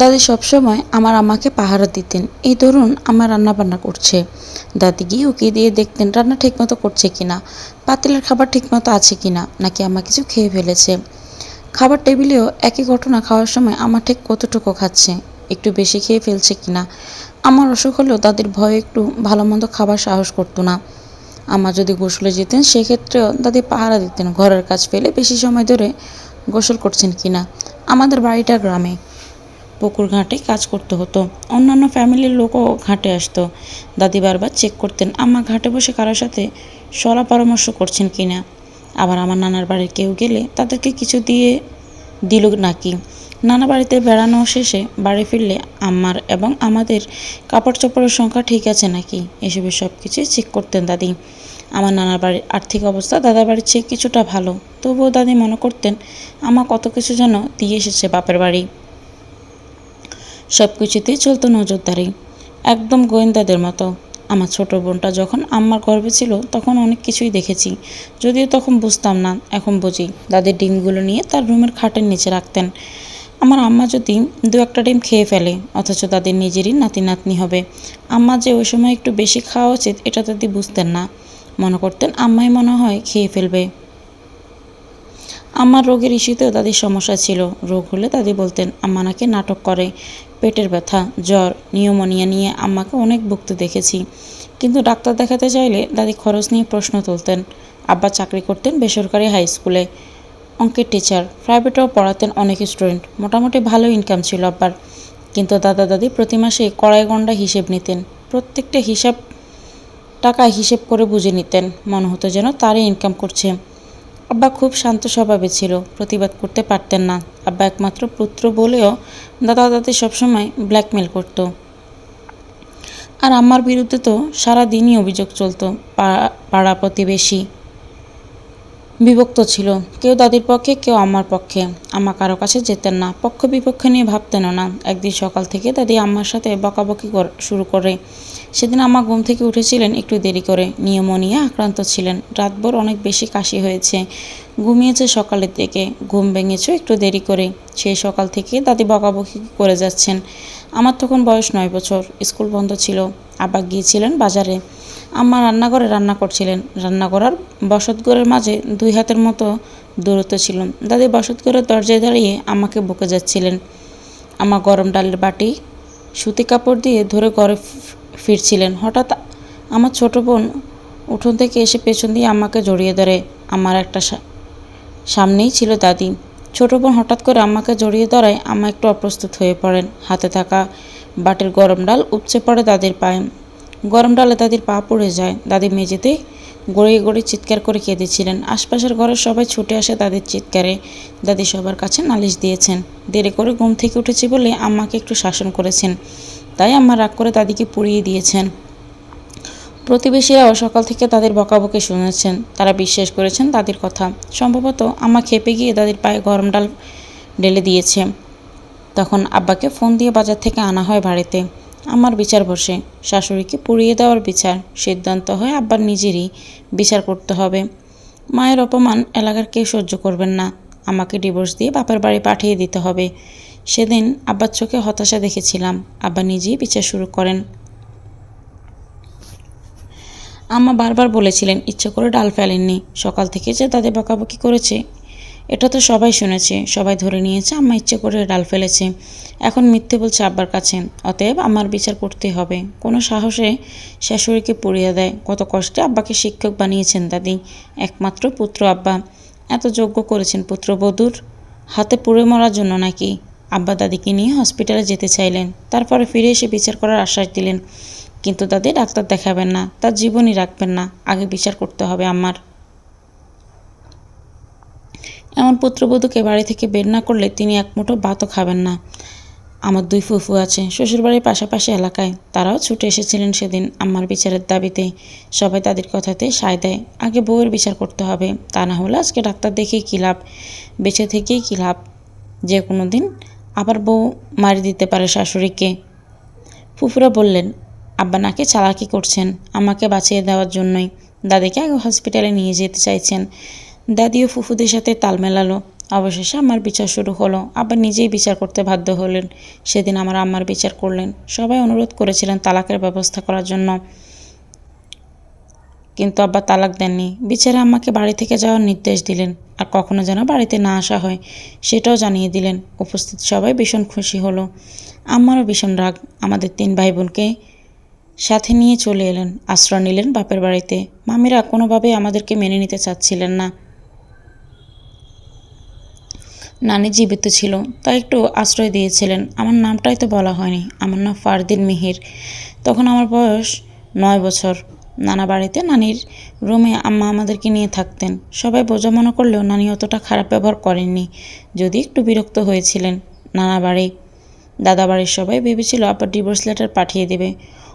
দাদি সবসময় আমার আমাকে পাহারা দিতেন। এই ধরুন আমার রান্না বান্না করছে। দাদি গিয়ে উকিয়ে দিয়ে দেখতেন রান্না ঠিকমতো করছে কিনা, পাতিলের খাবার ঠিকমতো আছে কিনা, নাকি আমার কিছু খেয়ে ফেলেছে। খাবার টেবিলেও একই ঘটনা খাওয়ার সময় আমার ঠিক কতটুকু খাচ্ছে, একটু বেশি খেয়ে ফেলছে কিনা। আমার অসুখ হলেও দাদির ভয়ে একটু ভালো মন্দ খাবার সাহস করতো না। আমার যদি গোসলে যেতেন, সেক্ষেত্রেও দাদি পাহারা দিতেন, ঘরের কাজ ফেলে বেশি সময় ধরে গোসল করছেন কিনা। আমাদের বাড়িটা গ্রামে। পুকুর ঘাটে কাজ করতে হতো। অন্যান্য ফ্যামিলির লোকও ঘাটে আসতো। দাদি বারবার চেক করতেন, আম্মা ঘাটে বসে কারোর সাথে সলা পরামর্শ করছেন কিনা? আবার আমার নানার বাড়ির কেউ গেলে তাদেরকে কিছু দিয়ে দিল নাকি? নানা বাড়িতে বেড়ানো শেষে বাড়ি ফিরলে আমার এবং আমাদের কাপড় চোপড়ের সংখ্যা ঠিক আছে নাকি? এসবের সব কিছুই চেক করতেন দাদি। আমার নানার বাড়ির আর্থিক অবস্থা দাদা বাড়ির চেয়ে কিছুটা ভালো। তবুও দাদি মনে করতেন আমার কত কিছু যেন দিয়ে এসেছে বাপের বাড়ি। সব কিছুতেই চলতো নজরদারি। একদম গোয়েন্দাদের মতো। আমার ছোট বোনটা যখন আম্মার গর্ভে ছিল, তখন অনেক কিছুই দেখেছি। যদিও তখন বুঝতাম না, এখন বুঝি। দাদির ডিমগুলো নিয়ে তার রুমের খাটের নিচে রাখতেন। আমার আম্মা যদি দু একটা ডিম খেয়ে ফেলে, অথচ তাদের নিজেরই নাতি নাতনি হবে। আম্মা যে ওই সময় একটু বেশি খাওয়া উচিত, এটা দাদি বুঝতেন না। মনে করতেন আম্মাই মনে হয় খেয়ে ফেলবে। আমার রোগের ইস্যুতেও দাদির সমস্যা ছিল। রোগ হলে দাদি বলতেন, আম্মা নাকি নাটক করে। পেটের ব্যথা, জ্বর, নিউমোনিয়া নিয়ে আম্মাকে অনেক ভুগতে দেখেছি। কিন্তু ডাক্তার দেখাতে চাইলে দাদি খরচ নিয়ে প্রশ্ন তুলতেন। আব্বা চাকরি করতেন বেসরকারি হাই স্কুলে। অঙ্কের টিচার, প্রাইভেটেও পড়াতেন অনেক স্টুডেন্ট। মোটামুটি ভালো ইনকাম ছিল আব্বার। কিন্তু দাদা দাদি প্রতি মাসে কড়াই গন্ডা হিসেব নিতেন। প্রত্যেকটা হিসাব, টাকা হিসেব করে বুঝে নিতেন। মনে হতো যেন তারই ইনকাম করছে। আব্বা খুব শান্ত স্বভাবে ছিল, প্রতিবাদ করতে পারতেন না। আব্বা একমাত্র পুত্র বলেও দাদা দাদি সবসময় ব্ল্যাকমেল করত। আর আমার বিরুদ্ধে তো সারা দিনই অভিযোগ চলত পাড়া পাড়া প্রতিবেশী। বিভক্ত ছিল। কেউ দাদির পক্ষে, কেউ আমার পক্ষে। আমা কারও কাছে যেতেন না। পক্ষ বিপক্ষ নিয়ে ভাবতেনও না। একদিন সকাল থেকে দাদি আমার সাথে বকাবকি শুরু করে। সেদিন আমা ঘুম থেকে উঠেছিলেন একটু দেরি করে। নিউমোনিয়া আক্রান্ত ছিলেন। রাতভর অনেক বেশি কাশি হয়েছে। ঘুমিয়েছে সকালের দিকে। ঘুম ভেঙেছে একটু দেরি করে। সেই সকাল থেকে দাদি বকাবকি করে যাচ্ছেন। আমার তখন বয়স নয় বছর। স্কুল বন্ধ ছিল। আবার গিয়েছিলেন বাজারে। আম্মা রান্নাঘরে রান্না করছিলেন। রান্নাঘর আর বসতঘরের মাঝে দুই হাতের মতো দূরত্ব ছিল। দাদি বসতঘরের দরজায় দাঁড়িয়ে আমাকে বকে যাচ্ছিলেন। আমার গরম ডালের বাটি, সুতি কাপড় দিয়ে ধরে ঘরে ফিরছিলেন। হঠাৎ আমার ছোট বোন উঠোন থেকে এসে পেছন দিয়ে আমাকে জড়িয়ে ধরে। আমার একটা সামনেই ছিল দাদি। ছোট বোন হঠাৎ করে আমাকে জড়িয়ে ধরায় আম্মা একটু অপ্রস্তুত হয়ে পড়েন। হাতে থাকা বাটির গরম ডাল উপচে পড়ে দাদির পায়ে। গরম ডালে দাদির পা পড়ে যায়। দাদি মেঝেতে গড়িয়ে গড়িয়ে চিৎকার করে কেঁদেছিলেন। আশপাশের ঘরের সবাই ছুটে আসে দাদির চিৎকারে। দাদি সবার কাছে নালিশ দিয়েছেন। দেরি করে ঘুম থেকে উঠেছি বলে আম্মাকে একটু শাসন করেছেন। তাই আম্মা রাগ করে দাদিকে পুড়িয়ে দিয়েছেন। প্রতিবেশীরাও সকাল থেকে তাদের বকাবকি শুনেছেন। তারা বিশ্বাস করেছেন দাদির কথা। সম্ভবত আম্মা খেপে গিয়ে দাদির পায়ে গরম ডাল ঢেলে দিয়েছে। তখন আব্বাকে ফোন দিয়ে বাজার থেকে আনা হয় বাড়িতে। আমার বিচার বসে। শাশুড়িকে পুড়িয়ে দেওয়ার বিচার। সিদ্ধান্ত হয় আব্বার নিজেরই বিচার করতে হবে। মায়ের অপমান এলাকার কেউ সহ্য করবেন না। আমাকে ডিভোর্স দিয়ে বাপের বাড়ি পাঠিয়ে দিতে হবে। সেদিন আব্বার চোখে হতাশা দেখেছিলাম। আব্বা নিজেই বিচার শুরু করেন। আম্মা বারবার বলেছিলেন, ইচ্ছে করে ডাল ফেলেননি। সকাল থেকে যে তাদের বকাবকি করেছে এটা তো সবাই শুনেছে, সবাই ধরে নিয়েছে, আম্মা ইচ্ছে করে ডাল ফেলেছে। এখন মিথ্যে বলছে আব্বার কাছে, অতএব আমার বিচার করতে হবে। কোনো সাহসে শাশুড়িকে পুড়িয়ে দেয়। কত কষ্টে আব্বাকে শিক্ষক বানিয়েছেন দাদি। একমাত্র পুত্র আব্বা। এত যোগ্য করেছেন পুত্রবধূর হাতে পুড়ে মরার জন্য নাকি? আব্বা দাদিকে নিয়ে হসপিটালে যেতে চাইলেন। তারপরে ফিরে এসে বিচার করার আশ্বাস দিলেন। কিন্তু দাদি ডাক্তার দেখাবেন না, তার জীবনই রাখবেন না। আগে বিচার করতে হবে আমার এমন পুত্রবধূকে বাড়ি থেকে বের না করলে তিনি এক মুঠো ভাতও খাবেন না। আমার দুই ফুফু আছে। শ্বশুরবাড়ির পাশাপাশি এলাকায় তারাও ছুটে এসেছিলেন সেদিন আমার বিচারের দাবিতে। সবাই তাদের কথাতে সায় দেয়। আগে বউয়ের বিচার করতে হবে। তা না হলে আজকে ডাক্তার দেখেই কী লাভ? বেঁচে থেকেই কী লাভ? যে কোনো দিন আবার বউ মারি দিতে পারে শাশুড়িকে। ফুফুরা বললেন, আব্বা নাকি চালাকি করছেন। আমাকে বাঁচিয়ে দেওয়ার জন্যই। দাদিকে আগে হসপিটালে নিয়ে যেতে চাইছেন। দাদিও ফুফুদের সাথে তাল মেলালো। অবশেষে আমার বিচার শুরু হলো। আবার নিজেই বিচার করতে বাধ্য হলেন। সেদিন আমার আম্মার বিচার করলেন। সবাই অনুরোধ করেছিলেন তালাকের ব্যবস্থা করার জন্য। কিন্তু আব্বা তালাক দেননি। বিচারে আম্মাকে বাড়ি থেকে যাওয়ার নির্দেশ দিলেন। আর কখনো যেন বাড়িতে না আসা হয়, সেটাও জানিয়ে দিলেন। উপস্থিত সবাই ভীষণ খুশি হলো। আম্মারও ভীষণ রাগ। আমাদের তিন ভাই বোনকে সাথে নিয়ে চলে এলেন। আশ্রয় নিলেন বাপের বাড়িতে। মামিরা কোনোভাবেই আমাদেরকে মেনে নিতে চাচ্ছিলেন না। নানি জীবিত ছিল, তাই একটু আশ্রয় দিয়েছিলেন। আমার নামটাই তো বলা হয়নি, আমার নাম ফারদিন মিহির। তখন আমার বয়স নয় বছর। নানা বাড়িতে নানির রুমে আম্মা আমাদেরকে নিয়ে থাকতেন। সবাই বোঝা মনে করলেও নানি অতটা খারাপ ব্যবহার করেননি, যদি একটু বিরক্ত হয়েছিলেন। নানা বাড়ি, দাদা বাড়ির সবাই ভেবেছিল আবার ডিভোর্স লেটার পাঠিয়ে দেবে।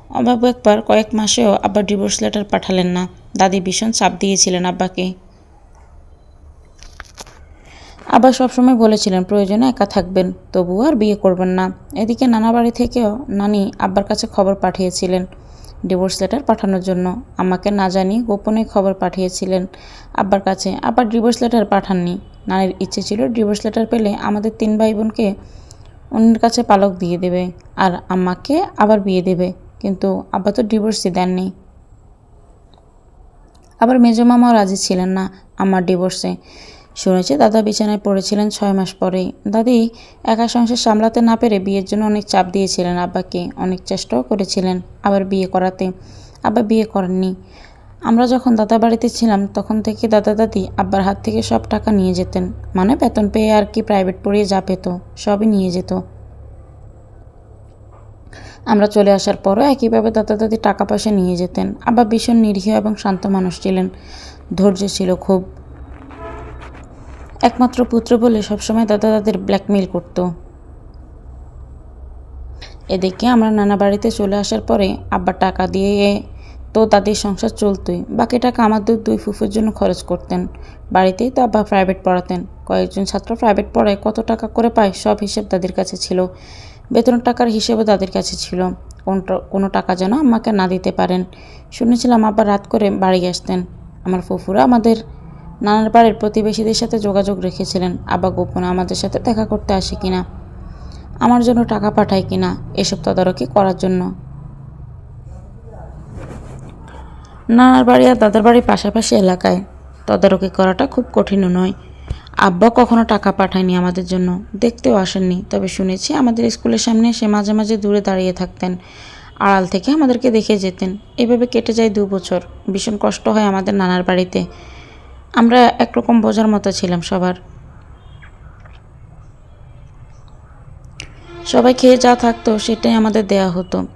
অভাব একবার কয়েক মাসেও আবার ডিভোর্স লেটার পাঠালেন না। দাদি ভীষণ চাপ দিয়েছিলেন আব্বাকে। আবার সবসময় বলেছিলেন, প্রয়োজনে একা থাকবেন তবুও আর বিয়ে করবেন না। এদিকে নানা বাড়ি থেকেও নানি আব্বার কাছে খবর পাঠিয়েছিলেন, ডিভোর্স লেটার পাঠানোর জন্য। আমাকে না জানিয়ে গোপনে খবর পাঠিয়েছিলেন আব্বার কাছে, আবার ডিভোর্স লেটার পাঠাননি। নানির ইচ্ছে ছিল ডিভোর্স লেটার পেলে আমাদের তিন ভাই বোনকে অন্যের কাছে পালক দিয়ে দেবে আর আম্মাকে আবার বিয়ে দেবে, কিন্তু আব্বা তো ডিভোর্সই দেননি। আবার মেজো মামাও রাজি ছিলেন না আমার ডিভোর্সে। শুনেছি দাদা বিছানায় পড়েছিলেন ছয় মাস পরেই। দাদি একা সংসার সামলাতে না পেরে বিয়ের জন্য অনেক চাপ দিয়েছিলেন আব্বাকে, অনেক চেষ্টাও করেছিলেন আবার বিয়ে করাতে। আবার বিয়ে করেননি। আমরা যখন দাদা বাড়িতে ছিলাম, তখন থেকে দাদা দাদি আব্বার হাত থেকে সব টাকা নিয়ে যেতেন। মানে বেতন পেয়ে আর কি প্রাইভেট পড়িয়ে যা পেত, সবই নিয়ে যেত। আমরা চলে আসার পরও একইভাবে দাদা দাদি টাকা পয়সা নিয়ে যেতেন। আবার ভীষণ নিরীহ এবং শান্ত মানুষ ছিলেন। ধৈর্য ছিল খুব। একমাত্র পুত্র বলে সবসময় দাদা দাদের ব্ল্যাকমেল করত। এদিকে আমরা নানা বাড়িতে চলে আসার পরে আব্বা টাকা দিয়ে তো তাদের সংসার চলতোই, বাকি টাকা আমাদের দুই ফুফুর জন্য খরচ করতেন। বাড়িতেই তো আব্বা প্রাইভেট পড়াতেন, কয়েকজন ছাত্র প্রাইভেট পড়ায় কত টাকা করে পায় সব হিসেব তাদের কাছে ছিল বেতনের টাকার হিসেবও তাদের কাছে ছিল। কোনো টাকা যেন আমাকে না দিতে পারেন। শুনেছিলাম আবার রাত করে বাড়ি আসতেন। আমার ফুফুরা আমাদের নানার বাড়ির প্রতিবেশীদের সাথে যোগাযোগ রেখেছিলেন। আবার গোপনে আমাদের সাথে দেখা করতে আসে কিনা? আমার জন্য টাকা পাঠায় কিনা? এসব তদারকি করার জন্য। নানার বাড়ি আর দাদার বাড়ির পাশাপাশি এলাকায়। তদারকি করাটা খুব কঠিনও নয়। আব্বা কখনো টাকা পাঠায়নি আমাদের জন্য। দেখতেও আসেননি, তবে শুনেছি আমাদের স্কুলের সামনে সে মাঝে মাঝে দূরে দাঁড়িয়ে থাকতেন। আড়াল থেকে আমাদেরকে দেখে যেতেন। এভাবে কেটে যায় দু বছর। ভীষণ কষ্ট হয় আমাদের নানার বাড়িতে। আমরা একরকম বোঝার মতো ছিলাম সবার। সবাই খেয়ে যা থাকতো, সেটাই আমাদের দেয়া হতো।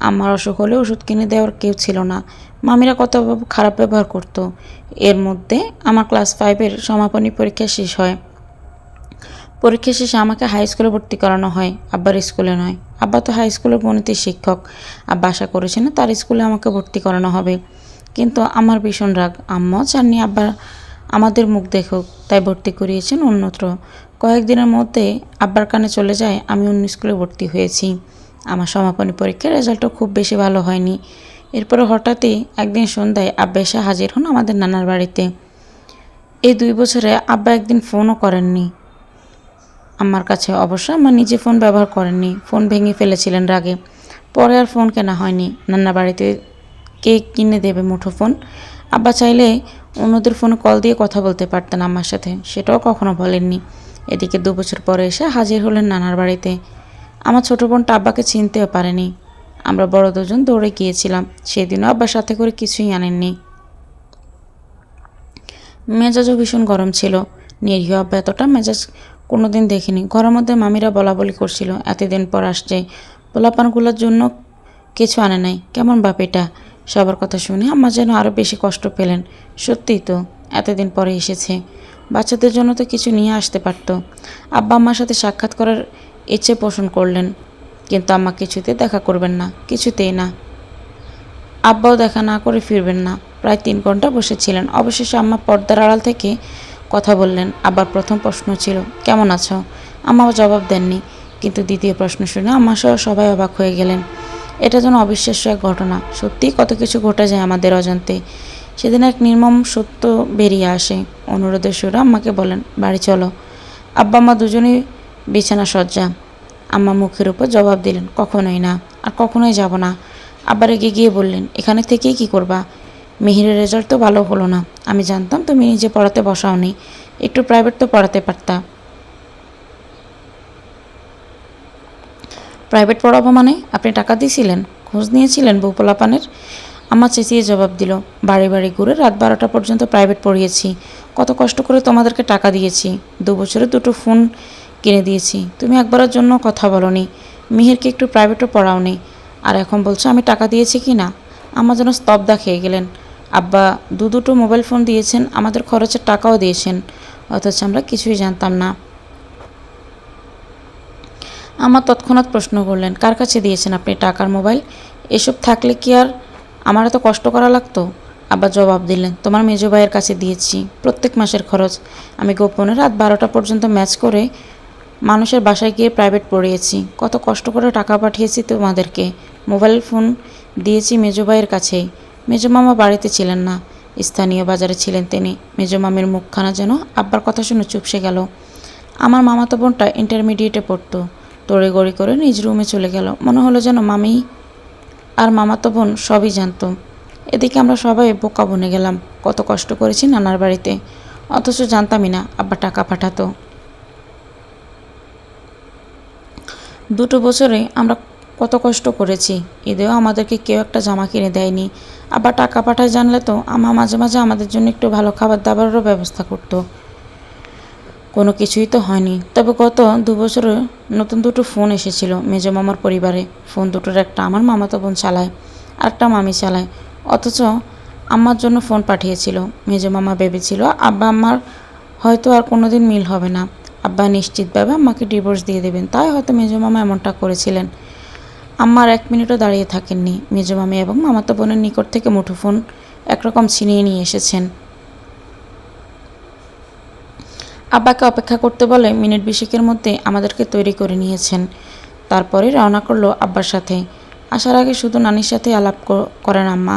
আমার অসুখ হলে ওষুধ কিনে দেওয়ার কেউ ছিল না। মামিরা কত খারাপ ব্যবহার করতো। এর মধ্যে আমার ক্লাস ফাইভের সমাপনী পরীক্ষা শেষ হয়। পরীক্ষা শেষে আমাকে হাই স্কুলে ভর্তি করানো হয়। আব্বার স্কুলে নয়। আব্বা তো হাই স্কুলের গণিতের শিক্ষক। আব্বা আশা করেছে না তার স্কুলে আমাকে ভর্তি করানো হবে। কিন্তু আমার ভীষণ রাগ। আম্মাও চাননি আব্বা আমাদের মুখ দেখুক, তাই ভর্তি করিয়েছেন অন্যত্র। কয়েকদিনের মধ্যে আব্বার কানে চলে যায়, আমি অন্য স্কুলে ভর্তি হয়েছি। আমার সমাপনী পরীক্ষার রেজাল্টও খুব বেশি ভালো হয়নি। এরপরে হঠাৎই একদিন সন্ধ্যায় আব্বা এসে হাজির হন আমাদের নানার বাড়িতে। এই দুই বছরে আব্বা একদিন ফোনও করেননি। আমার কাছে অবশ্য আমার নিজে ফোন ব্যবহার করেননি, ফোন ভেঙে ফেলেছিলেন রাগে। পরে আর ফোন কেনা হয়নি। নানা বাড়িতে কে কিনে দেবে মুঠো ফোন। আব্বা চাইলে অন্যদের ফোনে কল দিয়ে কথা বলতে পারতেন আমার সাথে। সেটাও কখনো বলেননি। এদিকে দু বছর পরে এসে হাজির হলেন নানার বাড়িতে। আমার ছোটো বোনটা আব্বাকে চিনতেও পারেনি। আমরা বড় দুজন দৌড়ে গিয়েছিলাম। সেদিনও আব্বার সাথে করে কিছুই আনেননি। মেজাজও ভীষণ গরম ছিল। নিরীহ আব্বা এতটা মেজাজ কোনোদিন দেখিনি। ঘরের মধ্যে মামিরা বলা বলি করছিল, এতদিন পর আসছে। পোলাপানগুলোর জন্য কিছু আনে নাই। কেমন বাপ এটা? সবার কথা শুনে আম্মা যেন আরও বেশি কষ্ট পেলেন। সত্যিই তো, এতদিন পরে এসেছে। বাচ্চাদের জন্য তো কিছু নিয়ে আসতে পারত। আব্বা আম্মার সাথে সাক্ষাৎ করার ইচ্ছে পোষণ করলেন। কিন্তু আম্মা কিছুতে দেখা করবেন না, কিছুতেই না। আব্বাও দেখা না করে ফিরবেন না। প্রায় তিন ঘণ্টা বসেছিলেন। অবশেষে আম্মা পর্দার আড়াল থেকে কথা বললেন। আবার প্রথম প্রশ্ন ছিল, কেমন আছো? আম্মাও জবাব দেননি। কিন্তু দ্বিতীয় প্রশ্ন শুনে আম্মা সহ সবাই অবাক হয়ে গেলেন। এটা যেন অবিশ্বাস্য এক ঘটনা। সত্যিই কত কিছু ঘটে যায় আমাদের অজান্তে। সেদিন এক নির্মম সত্য বেরিয়ে আসে। অনুরোধের সুরা আম্মাকে বলেন, বাড়ি চলো। আব্বা মা দুজনেই বিছানা সজ্জা। আম্মা মুখের উপর জবাব দিলেন, কখনোই না, আর কখনোই যাব না। আবার এগিয়ে গিয়ে বললেন, এখানে থেকেই কি করবা? মিহিরের রেজাল্ট তো ভালো হলো না। আমি জানতাম তুমি নিজে পড়াতে বসাওনি। একটু প্রাইভেট তো পড়াতে পারতা। প্রাইভেট পড়াবো মানে? আপনি টাকা দিয়েছিলেন খোঁজ নিয়েছিলেন বউপোলাপানের আমার চেঁচিয়ে জবাব দিল বাড়ি বাড়ি ঘুরে রাত বারোটা পর্যন্ত প্রাইভেট পড়িয়েছি। কত কষ্ট করে তোমাদেরকে টাকা দিয়েছি। দু বছরে দুটো ফোন কিনে দিয়েছি। তুমি একবারের জন্য কথা বলনি। মিহিরকে একটু প্রাইভেটও পড়াওনি। আর এখন বলছো আমি টাকা দিয়েছি কি না? আমার যেন স্তব্ধা খেয়ে গেলেন। আব্বা, দু দুটো মোবাইল ফোন দিয়েছেন, আমাদের খরচের টাকাও দিয়েছেন। অথচ আমরা কিছুই জানতাম না। আমার তৎক্ষণাৎ প্রশ্ন করলেন, কার কাছে দিয়েছেন আপনি টাকার মোবাইল? এসব থাকলে কি আর আমার এত কষ্ট করা লাগতো? আবার জবাব দিলেন, তোমার মেজো ভাইয়ের কাছে দিয়েছি, প্রত্যেক মাসের খরচ। আমি গোপনে রাত বারোটা পর্যন্ত ম্যাচ করে মানুষের বাসায় গিয়ে প্রাইভেট পড়িয়েছি। কত কষ্ট করে টাকা পাঠিয়েছি তোমাদেরকে। মোবাইল ফোন দিয়েছি মেজো ভাইয়ের কাছেই মেজো মামা বাড়িতে ছিলেন না, স্থানীয় বাজারে ছিলেন তিনি। মেজো মামির মুখখানা যেন আব্বার কথা শুনে চুপসে গেল। আমার মামাতো বোনটা ইন্টারমিডিয়েটে পড়তো। তড়িগড়ি করে নিজ রুমে চলে গেল। মনে হলো যেন মামি আর মামাতো বোন সবই জানতো। এদিকে আমরা সবাই বোকা বনে গেলাম। কত কষ্ট করেছি নানার বাড়িতে। অথচ জানতামই না আব্বা টাকা পাঠাতো। দুটো বছরে আমরা কত কষ্ট করেছি। ঈদেও আমাদেরকে কেউ একটা জামা কিনে দেয়নি। আবার টাকা পাঠায় জানলে তো আমা মাঝে মাঝে আমাদের জন্য একটু ভালো খাবার দাবারেরও ব্যবস্থা করতো। কোনো কিছুই তো হয়নি। তবে গত দু বছরে নতুন দুটো ফোন এসেছিল মেজো মামার পরিবারে। ফোন দুটোর একটা আমার মামাতো বোন চালায়, আরেকটা মামি চালায়। অথচ আম্মার জন্য ফোন পাঠিয়েছিল। মেজো মামা ভেবেছিল আব্বা আমার হয়তো আর কোনো দিন মিল হবে না। আব্বা নিশ্চিতভাবে আম্মাকে ডিভোর্স দিয়ে দেবেন, তাই হয়তো মেজো মামা এমনটা করেছিলেন। আম্মার এক মিনিটও দাঁড়িয়ে থাকেননি। মেজো মামি এবং মামাতো বোনের নিকট থেকে মুঠোফোন একরকম ছিনিয়ে নিয়ে এসেছেন। আব্বাকে অপেক্ষা করতে বলে মিনিট বিশেকের মধ্যে আমাদেরকে তৈরি করে নিয়েছেন। তারপরে রওনা করল আব্বার সাথে। আসার আগে শুধু নানির সাথে আলাপ করেন আম্মা,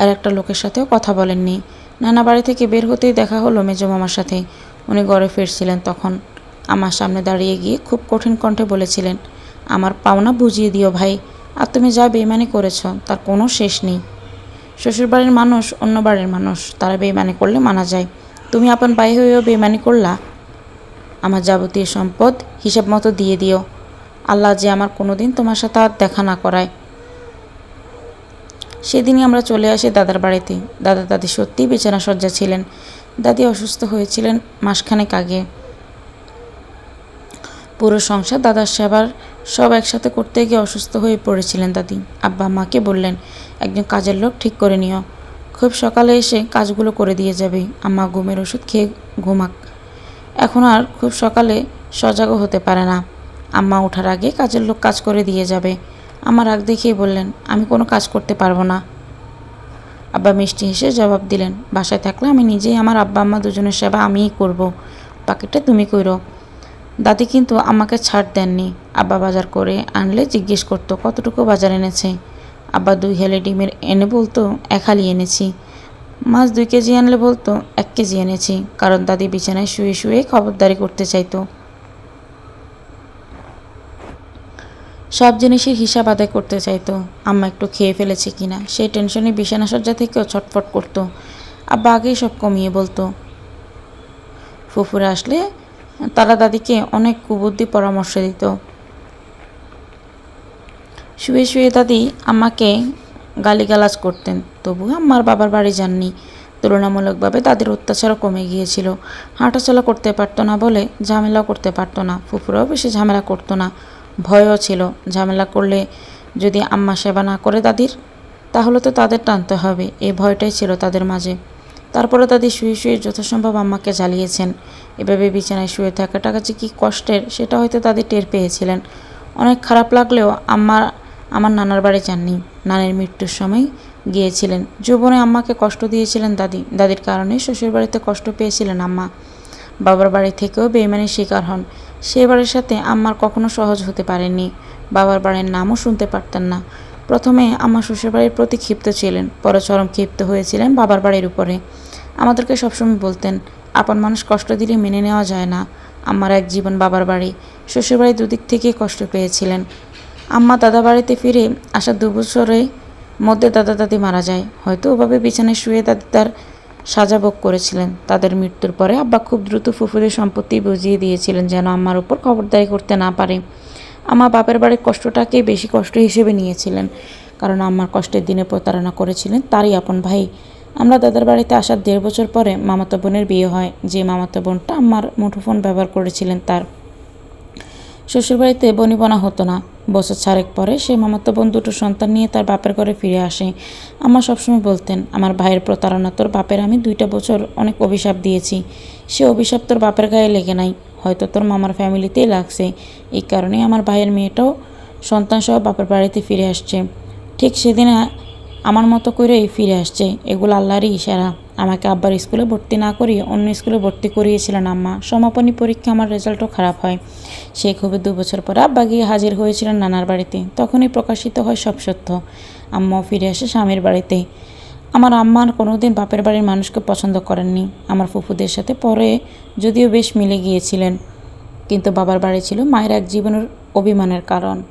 আর একটা লোকের সাথেও কথা বলেননি। নানা বাড়ি থেকে বের হতেই দেখা হলো মেজো মামার সাথে। উনি ঘরে ফিরছিলেন তখন। আমার সামনে দাঁড়িয়ে গিয়ে খুব কঠিন কণ্ঠে বলেছিলেন, আমার পাওনা বুঝিয়ে দিও ভাই, আর তুমি যা বেইমানি করেছ, তার কোনো শেষ নেই। শ্বশুরবাড়ির মানুষ অন্য বাড়ির মানুষ, তারা বেইমানি করলে মানা যায়। তুমি আপন ভাই হয়েও বেইমানি করলা আমার যাবতীয় সম্পদ হিসাব মতো দিয়ে দিও। আল্লাহ যে আমার কোনোদিন তোমার সাথে আর দেখা না করায়। সেদিনই আমরা চলে আসি দাদার বাড়িতে। দাদা দাদি সত্যিই বিছানা সজ্জা ছিলেন। দাদি অসুস্থ হয়েছিলেন মাসখানেক আগে। পুরো সংসার দাদার সেবার, সব একসাথে করতে গিয়ে অসুস্থ হয়ে পড়েছিলেন দাদি। আব্বা মাকে বললেন, একজন কাজের লোক ঠিক করে নিও। খুব সকালে এসে কাজগুলো করে দিয়ে যাবে। আম্মা ঘুমের ওষুধ খেয়ে ঘুমাক। এখন আর খুব সকালে সজাগও হতে পারে না। আম্মা ওঠার আগে কাজের লোক কাজ করে দিয়ে যাবে। আমার রাগ দেখিয়ে বললেন, আমি কোনো কাজ করতে পারব না। আব্বা মিষ্টি হেসে জবাব দিলেন, বাসায় থাকলে আমি নিজেই আমার আব্বা আম্মা দুজনের সেবা আমিই করব। বাকিটা তুমি কইরো। দাদি কিন্তু আমাকে ছাড় দেননি। আব্বা বাজার করে আনলে জিজ্ঞেস করতো, কতটুকু বাজার এনেছে? আব্বা দুই হেলে ডিমের এনে বলতো, এক হালি এনেছি। মাছ দুই কেজি আনলে বলতো, এক কেজি এনেছি, কারণ দাদি বিছানায় শুয়ে শুয়ে খবরদারি করতে চাইতো। সব জিনিসের হিসাব আদায় করতে চাইতো। আম্মা একটু খেয়ে ফেলেছে কিনা, সেই টেনশনে বিছানা সজ্জা থেকেও ছটফট করতো। আব্বা আগেই সব কমিয়ে বলতো। ফুফুরে আসলে তারা দাদিকে অনেক কুবুদ্ধি পরামর্শ দিত। শুয়ে শুয়ে দাদি আমাকে গালিগালাজ করতেন। তবু আমার বাবার বাড়ি যাননি। তুলনামূলকভাবে তাদের অত্যাচারও কমে গিয়েছিল। হাঁটাচলা করতে পারতো না বলে ঝামেলাও করতে পারতো না। ফুফুরাও বেশি ঝামেলা করতো না। ভয়ও ছিল। ঝামেলা করলে যদি আম্মা সেবা না করে দাদির, তাহলে তো তাদের টানতে হবে। এই ভয়টাই ছিল তাদের মাঝে। তারপরে দাদি শুয়ে শুয়ে যথাসম্ভব আম্মাকে জ্বালিয়েছেন। এভাবে বিছানায় শুয়ে থাকাটা যে কী কষ্টের, সেটা হয়তো দাদি টের পেয়েছিলেন। অনেক খারাপ লাগলেও আম্মার, আমার নানার বাড়ি যাননি। নানির মৃত্যুর সময় গিয়েছিলেন। যৌবনে আম্মাকে কষ্ট দিয়েছিলেন দাদি। দাদির কারণে শ্বশুরবাড়িতে কষ্ট পেয়েছিলেন আম্মা। বাবার বাড়ি থেকেও বেইমানির শিকার হন। সে বাড়ির সাথে আম্মার কখনো সহজ হতে পারেননি। বাবার বাড়ির নামও শুনতে পারতেন না। প্রথমে আমার শ্বশুরবাড়ির প্রতি ক্ষিপ্ত ছিলেন। পরে চরম ক্ষিপ্ত হয়েছিলেন বাবার বাড়ির উপরে। আমাদেরকে সবসময় বলতেন, আপন মানুষ কষ্ট দিলে মেনে নেওয়া যায় না। আমার এক জীবন বাবার বাড়ি। শ্বশুরবাড়ি দুদিক থেকে কষ্ট পেয়েছিলেন। আম্মা দাদা বাড়িতে ফিরে আসা দু বছরের মধ্যে দাদা দাদি মারা যায়। হয়তো ওভাবে বিছানায় শুয়ে দাদি তার সাজা ভোগ করেছিলেন। তাদের মৃত্যুর পরে আব্বা খুব দ্রুত ফুফুদের সম্পত্তি বুঝিয়ে দিয়েছিলেন যেন আমার উপর খবরদারি করতে না পারে। আমার বাপের বাড়ির কষ্টটাকে বেশি কষ্ট হিসেবে নিয়েছিলেন। কারণ আম্মার কষ্টের দিনে প্রতারণা করেছিলেন তারই আপন ভাই। আমরা দাদার বাড়িতে আসার দেড় বছর পরে মামাতো বোনের বিয়ে হয়। যে মামাতো বোনটা আমার মুঠোফোন ব্যবহার করেছিলেন তার। শ্বশুরবাড়িতে বনিবনা হতো না। বছর ছাড়েক পরে সে মামাতো বোন দুটো সন্তান নিয়ে তার বাপের ঘরে ফিরে আসে। আমার সবসময় বলতেন, আমার ভাইয়ের প্রতারণা, তোর বাপের আমি দুইটা বছর অনেক অভিশাপ দিয়েছি। সে অভিশাপ তোর বাপের গায়ে লেগে নাই। হয়তো তোর মামার ফ্যামিলিতেই লাগছে। এই কারণে আমার ভাইয়ের মেয়েটাও সন্তানসহ বাপের বাড়িতে ফিরে আসছে। ঠিক সেদিন আমার মতো করেই ফিরে আসছে। এগুলো আল্লাহরই ইশারা। আমাকে আব্বার স্কুলে ভর্তি না করিয়ে অন্য স্কুলে ভর্তি করিয়েছিলেন আম্মা। সমাপনী পরীক্ষা আমার রেজাল্টও খারাপ হয়। সে খুবই দু বছর পর আব্বা গিয়ে হাজির হয়েছিলেন নানার বাড়িতে। তখনই প্রকাশিত হয় সব সত্য। আম্মাও ফিরে আসে স্বামীর বাড়িতে। আমার আম্মার কোনোদিন বাপের বাড়ির মানুষকে পছন্দ করেননি। আমার ফুফুদের সাথে পরে যদিও বেশ মিলে গিয়েছিলেন। কিন্তু বাবার বাড়ি ছিল মায়ের এক জীবনের অভিমানের কারণ।